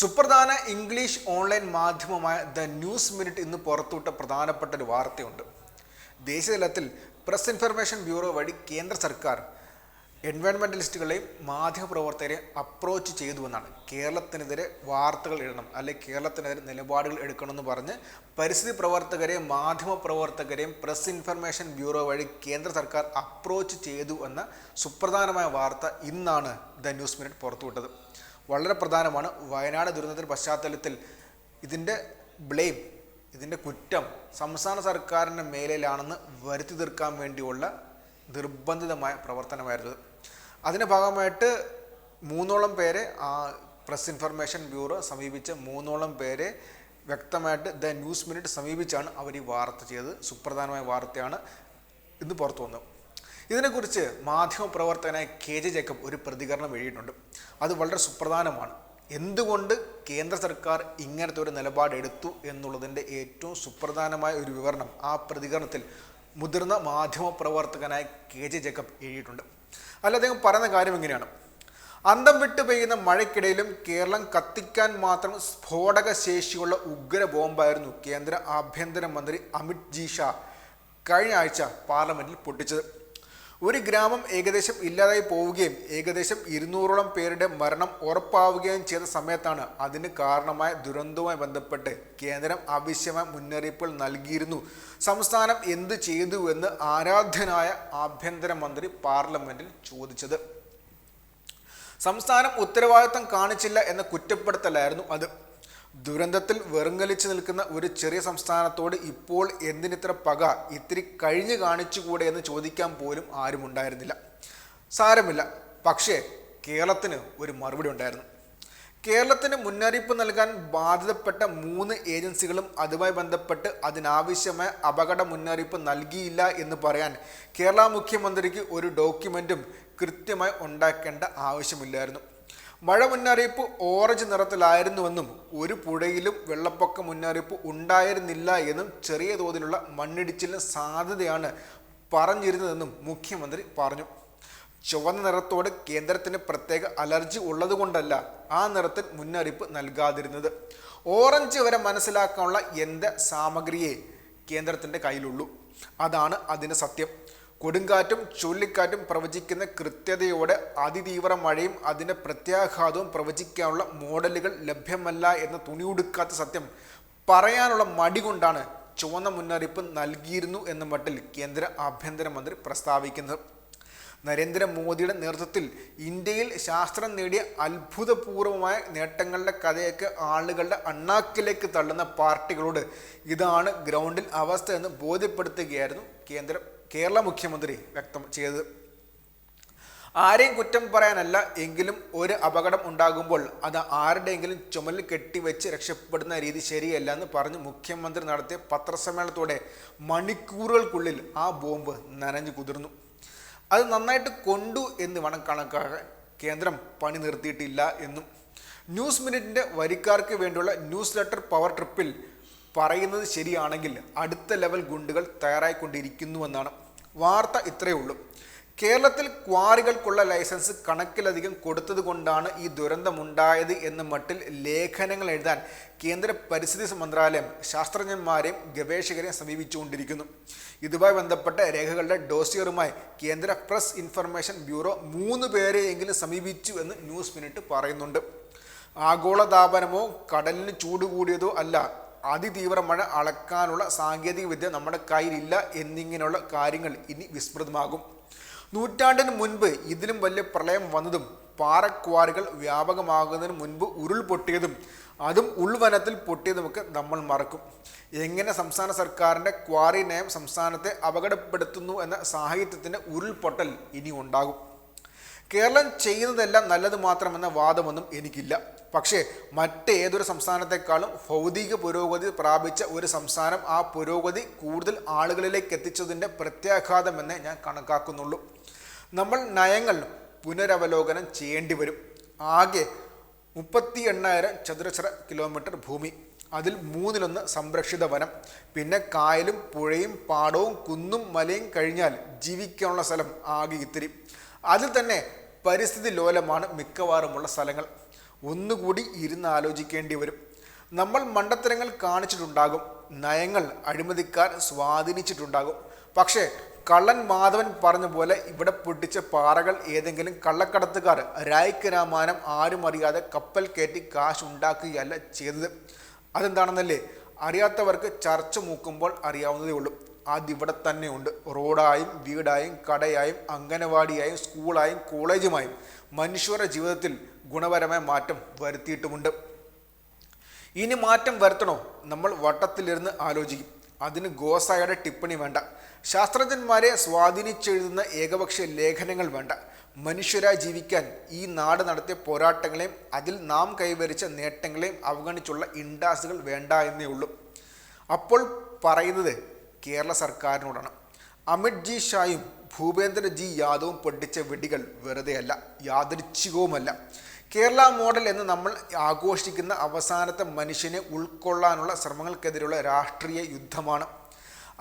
സുപ്രധാന English online മാധ്യമമായ The News Minute ഇന്ന് പുറത്തുവിട്ട പ്രധാനപ്പെട്ട ഒരു വാർത്തയുണ്ട്. ദേശീയതലത്തിൽ പ്രസ് ഇൻഫർമേഷൻ ബ്യൂറോ വഴി കേന്ദ്ര സർക്കാർ എൻവയോൺമെന്റലിസ്റ്റുകളെയും മാധ്യമപ്രവർത്തകരെയും അപ്രോച്ച് ചെയ്തുവെന്നാണ്. കേരളത്തിനെതിരെ വാർത്തകൾ ഇടണം അല്ലെങ്കിൽ കേരളത്തിനെതിരെ നിലപാടുകൾ എടുക്കണമെന്ന് പറഞ്ഞ് പരിസ്ഥിതി പ്രവർത്തകരെയും മാധ്യമപ്രവർത്തകരെയും പ്രസ് ഇൻഫർമേഷൻ ബ്യൂറോ വഴി കേന്ദ്ര സർക്കാർ അപ്രോച്ച് ചെയ്തു എന്ന സുപ്രധാനമായ വാർത്ത ഇന്നാണ് ദ ന്യൂസ് മിനിറ്റ് പുറത്തുവിട്ടത്. വളരെ പ്രധാനമാണ്. വയനാട് ദുരന്തത്തിന്റെ പശ്ചാത്തലത്തിൽ ഇതിന്റെ ബ്ലെയിം ഇതിന്റെ കുറ്റം സംസ്ഥാന സർക്കാരിന്റെ മേലിലാണെന്ന് വരുത്തി തീർക്കാൻ വേണ്ടിയുള്ള നിർബന്ധിതമായ പ്രവർത്തനമായിരുന്നു അതിന്റെ ഭാഗമായിട്ട് മൂന്നോളം പേരെ ആ പ്രസ് ഇൻഫർമേഷൻ ബ്യൂറോ സമീപിച്ച മൂന്നോളം പേരെ വ്യക്തമായിട്ട് ദ ന്യൂസ് മിനിറ്റ് സമീപിച്ചാണ് അവർ ഈ വാർത്ത ചെയ്തത്. സുപ്രധാനമായ വാർത്തയാണ് ഇന്ന് പുറത്തു വന്നത്. ഇതിനെക്കുറിച്ച് മാധ്യമപ്രവർത്തകനായ കെ ജെ ജേക്കബ് ഒരു പ്രതികരണം എഴുതിയിട്ടുണ്ട്. അത് വളരെ സുപ്രധാനമാണ്. എന്തുകൊണ്ട് കേന്ദ്ര സർക്കാർ ഇങ്ങനത്തെ ഒരു നിലപാടെടുത്തു എന്നുള്ളതിന്റെ ഏറ്റവും സുപ്രധാനമായ ഒരു വിവരണം ആ പ്രതികരണത്തിൽ മുതിർന്ന മാധ്യമപ്രവർത്തകനായ കെ ജെ ജേക്കബ് എഴുതിയിട്ടുണ്ട്. അല്ല അദ്ദേഹം പറയുന്ന കാര്യം എങ്ങനെയാണ് അന്തം വിട്ട് പെയ്യുന്ന മഴയ്ക്കിടയിലും കേരളം കത്തിക്കാൻ മാത്രം സ്ഫോടക ശേഷിയുള്ള ഉഗ്ര ബോംബായിരുന്നു കേന്ദ്ര ആഭ്യന്തരമന്ത്രി അമിത് ജി ഷാ കഴിഞ്ഞ ആഴ്ച പാർലമെന്റിൽ പൊട്ടിച്ചത്. ഒരു ഗ്രാമം ഏകദേശം ഇല്ലാതായി പോവുകയും ഏകദേശം ഇരുന്നൂറോളം പേരുടെ മരണം ഉറപ്പാവുകയും ചെയ്ത സമയത്താണ് അതിന് കാരണമായ ദുരന്തവുമായി ബന്ധപ്പെട്ട് കേന്ദ്രം ആവശ്യമായ മുന്നറിയിപ്പുകൾ നൽകിയിരുന്നു. സംസ്ഥാനം എന്ത് ചെയ്തു എന്ന് ആരാധ്യനായ ആഭ്യന്തരമന്ത്രി പാർലമെന്റിൽ ചോദിച്ചത്. സംസ്ഥാനം ഉത്തരവാദിത്തം കാണിച്ചില്ല എന്ന കുറ്റപ്പെടുത്തലായിരുന്നു അത്. ദുരന്തത്തിൽ വെറുങ്ങലിച്ച് നിൽക്കുന്ന ഒരു ചെറിയ സംസ്ഥാനത്തോട് ഇപ്പോൾ എന്തിനിത്ര പക ഇത്തിരി കഴിഞ്ഞു കാണിച്ചുകൂടെ എന്ന് ചോദിക്കാൻ പോലും ആരും ഉണ്ടായിരുന്നില്ല. സാരമില്ല. പക്ഷേ കേരളത്തിന് ഒരു മറുപടി ഉണ്ടായിരുന്നു. കേരളത്തിന് മുന്നറിയിപ്പ് നൽകാൻ ബാധിതപ്പെട്ട മൂന്ന് ഏജൻസികളും അതുമായി ബന്ധപ്പെട്ട് അതിനാവശ്യമായ അപകട മുന്നറിയിപ്പ് നൽകിയില്ല എന്ന് പറയാൻ കേരള മുഖ്യമന്ത്രിക്ക് ഒരു ഡോക്യുമെന്റും കൃത്യമായി ഉണ്ടാക്കേണ്ട ആവശ്യമില്ലായിരുന്നു. മഴ മുന്നറിയിപ്പ് ഓറഞ്ച് നിറത്തിലായിരുന്നുവെന്നും ഒരു പുഴയിലും വെള്ളപ്പൊക്ക മുന്നറിയിപ്പ് ഉണ്ടായിരുന്നില്ല എന്നും ചെറിയ തോതിലുള്ള മണ്ണിടിച്ചിലിന് സാധ്യതയാണ് പറഞ്ഞിരുന്നതെന്നും മുഖ്യമന്ത്രി പറഞ്ഞു. ചുവന്ന നിറത്തോട് കേന്ദ്രത്തിന് പ്രത്യേക അലർജി ഉള്ളതുകൊണ്ടല്ല ആ നിറത്തിൽ മുന്നറിയിപ്പ് നൽകാതിരുന്നത്. ഓറഞ്ച് വരെ മനസ്സിലാക്കാനുള്ള എന്ത് സാമഗ്രിയെ കേന്ദ്രത്തിന്റെ കയ്യിലുള്ളൂ. അതാണ് അതിന് സത്യം. കൊടുങ്കാറ്റും ചുഴലിക്കാറ്റും പ്രവചിക്കുന്ന കൃത്യതയോടെ അതിതീവ്ര മഴയും അതിന്റെ പ്രത്യാഘാതവും പ്രവചിക്കാനുള്ള മോഡലുകൾ ലഭ്യമല്ല എന്ന തുണിയുടുക്കാത്ത സത്യം പറയാനുള്ള മടി കൊണ്ടാണ് ചുവന്ന മുന്നറിയിപ്പ് നൽകിയിരുന്നു എന്ന മട്ടിൽ കേന്ദ്ര ആഭ്യന്തരമന്ത്രി പ്രസ്താവിക്കുന്നത്. നരേന്ദ്രമോദിയുടെ നേതൃത്വത്തിൽ ഇന്ത്യയിൽ ശാസ്ത്രം നേടിയ അത്ഭുതപൂർവമായ നേട്ടങ്ങളുടെ കഥയൊക്കെ ആളുകളുടെ അണ്ണാക്കിലേക്ക് തള്ളുന്ന പാർട്ടികളോട് ഇതാണ് ഗ്രൗണ്ടിൽ അവസ്ഥ എന്ന് ബോധ്യപ്പെടുത്തുകയായിരുന്നു കേന്ദ്ര. കേരള മുഖ്യമന്ത്രി വ്യക്തം ചെയ്തത് ആരെയും കുറ്റം പറയാനല്ല എങ്കിലും ഒരു അപകടം ഉണ്ടാകുമ്പോൾ അത് ആരുടെയെങ്കിലും ചുമലിൽ കെട്ടിവെച്ച് രക്ഷപ്പെടുന്ന രീതി ശരിയല്ല എന്ന് പറഞ്ഞ് മുഖ്യമന്ത്രി നടത്തിയ പത്രസമ്മേളനത്തോടെ മണിക്കൂറുകൾക്കുള്ളിൽ ആ ബോംബ് നനഞ്ഞു കുതിർന്നു. അത് നന്നായിട്ട് കൊണ്ടു എന്ന് വേണം കണക്കാക്കാൻ കേന്ദ്രം പണി നിർത്തിയിട്ടില്ല എന്നും. ന്യൂസ് മിനിറ്റിന്റെ വരിക്കാർക്ക് വേണ്ടിയുള്ള ന്യൂസ് ലെറ്റർ പവർ ട്രിപ്പിൽ പറയുന്നത് ശരിയാണെങ്കിൽ അടുത്ത ലെവൽ ഗുണ്ടുകൾ തയ്യാറായിക്കൊണ്ടിരിക്കുന്നുവെന്നാണ് വാർത്ത ഇത്രയേ ഉള്ളൂ. കേരളത്തിൽ ക്വാറികൾക്കുള്ള ലൈസൻസ് കണക്കിലധികം കൊടുത്തതുകൊണ്ടാണ് ഈ ദുരന്തമുണ്ടായത് എന്ന മട്ടിൽ ലേഖനങ്ങൾ എഴുതാൻ കേന്ദ്ര പരിസ്ഥിതി മന്ത്രാലയം ശാസ്ത്രജ്ഞന്മാരെയും ഗവേഷകരെയും സമീപിച്ചുകൊണ്ടിരിക്കുന്നു. ഇതുമായി ബന്ധപ്പെട്ട രേഖകളുടെ ഡോസിയറുമായി കേന്ദ്ര പ്രസ് ഇൻഫർമേഷൻ ബ്യൂറോ മൂന്ന് പേരെയെങ്കിലും സമീപിച്ചു എന്ന് ന്യൂസ് മിനിറ്റ് പറയുന്നുണ്ട്. ആഗോളതാപനമോ കടലിന് ചൂട് കൂടിയതോ അല്ല അതിതീവ്ര മഴ അളക്കാനുള്ള സാങ്കേതിക വിദ്യ നമ്മുടെ കയ്യിലില്ല എന്നിങ്ങനെയുള്ള കാര്യങ്ങൾ ഇനി വിസ്മൃതമാകും. നൂറ്റാണ്ടിന് മുൻപ് ഇതിലും വലിയ പ്രളയം വന്നതും പാറക്വാറികൾ വ്യാപകമാകുന്നതിന് മുൻപ് ഉരുൾ പൊട്ടിയതും അതും ഉൾവനത്തിൽ പൊട്ടിയതുമൊക്കെ നമ്മൾ മറക്കും. എങ്ങനെ സംസ്ഥാന സർക്കാരിന്റെ ക്വാറി നയം സംസ്ഥാനത്തെ അപകടപ്പെടുത്തുന്നു എന്ന സാഹിത്യത്തിന്റെ ഉരുൾപൊട്ടൽ ഇനി ഉണ്ടാകും. കേരളം ചെയ്യുന്നതെല്ലാം നല്ലത് മാത്രമെന്ന വാദമൊന്നും എനിക്കില്ല. പക്ഷേ മറ്റേതൊരു സംസ്ഥാനത്തെക്കാളും ഭൗതിക പുരോഗതി പ്രാപിച്ച ഒരു സംസ്ഥാനം ആ പുരോഗതി കൂടുതൽ ആളുകളിലേക്ക് എത്തിച്ചതിന്റെ പ്രത്യാഘാതമെന്നേ ഞാൻ കണക്കാക്കുന്നുള്ളൂ. നമ്മൾ നയങ്ങൾ പുനരവലോകനം ചെയ്യേണ്ടി വരും. ആകെ മുപ്പത്തി എണ്ണായിരം ചതുരശ്ര കിലോമീറ്റർ ഭൂമി. അതിൽ മൂന്നിലൊന്ന് സംരക്ഷിത വനം. പിന്നെ കായലും പുഴയും പാടവും കുന്നും മലയും കഴിഞ്ഞാൽ ജീവിക്കാനുള്ള സ്ഥലം ആകെ ഇത്തിരി. അതിൽ തന്നെ പരിസ്ഥിതി ലോലമാണ് മിക്കവാറുമുള്ള സ്ഥലങ്ങൾ. ഒന്നുകൂടി ഇരുന്ന് ആലോചിക്കേണ്ടി വരും. നമ്മൾ മണ്ടത്തരങ്ങൾ കാണിച്ചിട്ടുണ്ടാകും. നയങ്ങൾ അഴിമതിക്കാർ സ്വാധീനിച്ചിട്ടുണ്ടാകും. പക്ഷേ കള്ളൻ മാധവൻ പറഞ്ഞ പോലെ ഇവിടെ പൊട്ടിച്ച പാറകൾ ഏതെങ്കിലും കള്ളക്കടത്തുകാർ രായ്ക്ക് രാമാനം ആരും അറിയാതെ കപ്പൽ കയറ്റി കാശ് ഉണ്ടാക്കുകയല്ല ചെയ്തത്. അതെന്താണെന്നല്ലേ? അറിയാത്തവർക്ക് ചർച്ച മൂക്കുമ്പോൾ അറിയാവുന്നതേ ഉള്ളൂ. അതിവിടെ തന്നെയുണ്ട് റോഡായും വീടായും കടയായും അംഗനവാടിയായും സ്കൂളായും കോളേജുമായും മനുഷ്യരുടെ ജീവിതത്തിൽ ഗുണപരമായ മാറ്റം വരുത്തിയിട്ടുമുണ്ട്. ഇനി മാറ്റം വരുത്തണോ? നമ്മൾ വട്ടത്തിലിരുന്ന് ആലോചിക്കും. അതിന് ഗോസായുടെ ടിപ്പണി വേണ്ട. ശാസ്ത്രജ്ഞന്മാരെ സ്വാധീനിച്ചെഴുതുന്ന ഏകപക്ഷ ലേഖനങ്ങൾ വേണ്ട. മനുഷ്യരായി ജീവിക്കാൻ ഈ നാട് നടത്തിയ പോരാട്ടങ്ങളെയും അതിൽ നാം കൈവരിച്ച നേട്ടങ്ങളെയും അവഗണിച്ചുള്ള ഇൻഡാസുകൾ വേണ്ട എന്നേ ഉള്ളൂ. അപ്പോൾ പറയുന്നത് കേരള സർക്കാരിനോടാണ്. അമിത് ജി ഷായും ഭൂപേന്ദ്ര ജി യാദവും പൊട്ടിച്ച വെടികൾ വെറുതെയല്ല യാദൃച്ഛികവുമല്ല. കേരള മോഡൽ എന്ന് നമ്മൾ ആഘോഷിക്കുന്ന അവസാനത്തെ മനുഷ്യനെ ഉൾക്കൊള്ളാനുള്ള ശ്രമങ്ങൾക്കെതിരെയുള്ള രാഷ്ട്രീയ യുദ്ധമാണ്.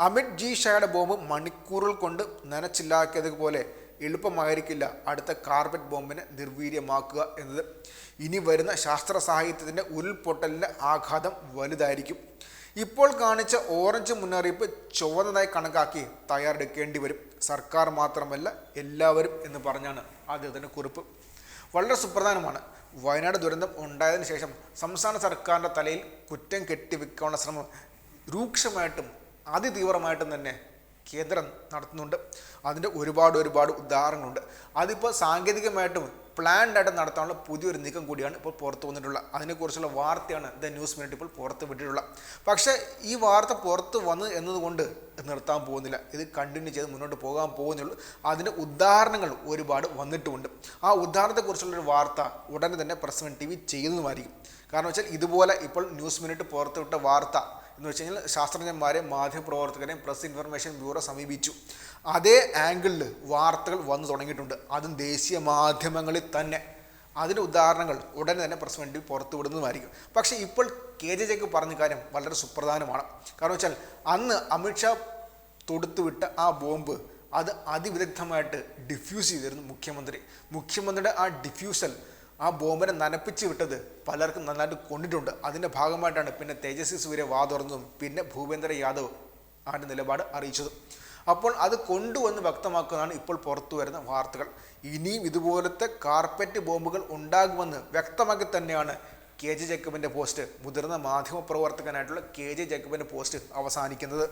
അമിത് ജി ഷായുടെ ബോംബ് മണിക്കൂറുകൾ കൊണ്ട് നനച്ചില്ലാക്കിയതുപോലെ എളുപ്പമായിരിക്കില്ല അടുത്ത കാർബറ്റ് ബോംബിനെ നിർവീര്യമാക്കുക എന്നത്. ഇനി വരുന്ന ശാസ്ത്ര സാഹിത്യത്തിന്റെ ഉരുൾപൊട്ടലിന്റെ ആഘാതം വലുതായിരിക്കും. ഇപ്പോൾ കാണിച്ച ഓറഞ്ച് മുന്നറിയിപ്പ് ചുവന്നതായി കണക്കാക്കി തയ്യാറെടുക്കേണ്ടി വരും. സർക്കാർ മാത്രമല്ല എല്ലാവരും എന്ന് പറഞ്ഞാണ് അദ്ദേഹത്തിന്റെ കുറിപ്പ്. വളരെ സുപ്രധാനമാണ്. വയനാട് ദുരന്തം ഉണ്ടായതിന് ശേഷം സംസ്ഥാന സർക്കാരിന്റെ തലയിൽ കുറ്റം കെട്ടിവെക്കാനുള്ള ശ്രമം രൂക്ഷമായിട്ടും അതിതീവ്രമായിട്ടും തന്നെ കേന്ദ്രം നടത്തുന്നുണ്ട്. അതിന്റെ ഒരുപാട് ഒരുപാട് ഉദാഹരണങ്ങളുണ്ട്. അതിപ്പോൾ സാങ്കേതികമായിട്ടും പ്ലാൻഡ് ആയിട്ട് നടത്താനുള്ള പുതിയൊരു നീക്കം കൂടിയാണ് ഇപ്പോൾ പുറത്തു വന്നിട്ടുള്ളത് അതിനെക്കുറിച്ചുള്ള വാർത്തയാണ് ദ ന്യൂസ് മിനിറ്റ് ഇപ്പോൾ പുറത്ത് വിട്ടിട്ടുള്ളത് പക്ഷേ ഈ വാർത്ത പുറത്ത് വന്നു എന്നതുകൊണ്ട് നിർത്താൻ പോകുന്നില്ല. ഇത് കണ്ടിന്യൂ ചെയ്ത് മുന്നോട്ട് പോകാൻ പോകുന്നുള്ളൂ. അതിന്റെ ഉദാഹരണങ്ങൾ ഒരുപാട് വന്നിട്ടുമുണ്ട്. ആ ഉദാഹരണത്തെക്കുറിച്ചുള്ളൊരു വാർത്ത ഉടനെ തന്നെ പ്രസ് ടി വി ചെയ്യുന്നതുമായിരിക്കും. കാരണം വെച്ചാൽ ഇതുപോലെ ഇപ്പോൾ ന്യൂസ് മിനിറ്റ് പുറത്തുവിട്ട വാർത്ത എന്ന് വെച്ച് കഴിഞ്ഞാൽ ശാസ്ത്രജ്ഞന്മാരെ മാധ്യമപ്രവർത്തകരെയും പ്രസ് ഇൻഫർമേഷൻ ബ്യൂറോ സമീപിച്ചു. അതേ ആംഗിളിൽ വാർത്തകൾ വന്നു തുടങ്ങിയിട്ടുണ്ട്. അതും ദേശീയ മാധ്യമങ്ങളിൽ തന്നെ. അതിന് ഉദാഹരണങ്ങൾ ഉടനെ തന്നെ പ്രസ് വേണ്ടി പുറത്തു വിടുന്നതുമായിരിക്കും. പക്ഷേ ഇപ്പോൾ കെ ജെ ജെക്ക് പറഞ്ഞ കാര്യം വളരെ സുപ്രധാനമാണ്. കാരണം വെച്ചാൽ അന്ന് അമിത്ഷാ തൊടുത്തുവിട്ട ആ ബോംബ് അത് അതിവിദഗ്ധമായിട്ട് ഡിഫ്യൂസ് ചെയ്തിരുന്നു മുഖ്യമന്ത്രി. മുഖ്യമന്ത്രിയുടെ ആ ഡിഫ്യൂസൽ ആ ബോംബിനെ നനപ്പിച്ച് വിട്ടത് പലർക്കും നന്നായിട്ട് കൊണ്ടിട്ടുണ്ട്. അതിന്റെ ഭാഗമായിട്ടാണ് പിന്നെ തേജസ്വി സൂര്യ വാതുറന്നതും പിന്നെ ഭൂപേന്ദ്ര യാദവ് ആരുടെ നിലപാട് അറിയിച്ചതും. അപ്പോൾ അത് കൊണ്ടുവന്ന് വ്യക്തമാക്കുന്നതാണ് ഇപ്പോൾ പുറത്തു വരുന്ന വാർത്തകൾ. ഇനിയും ഇതുപോലത്തെ കാർപ്പറ്റ് ബോംബുകൾ ഉണ്ടാകുമെന്ന് വ്യക്തമാക്കി തന്നെയാണ് കെ ജെ ജേക്കബിന്റെ പോസ്റ്റ്. മുതിർന്ന മാധ്യമപ്രവർത്തകനായിട്ടുള്ള കെ ജെ ജേക്കബിന്റെ പോസ്റ്റ് അവസാനിക്കുന്നത്.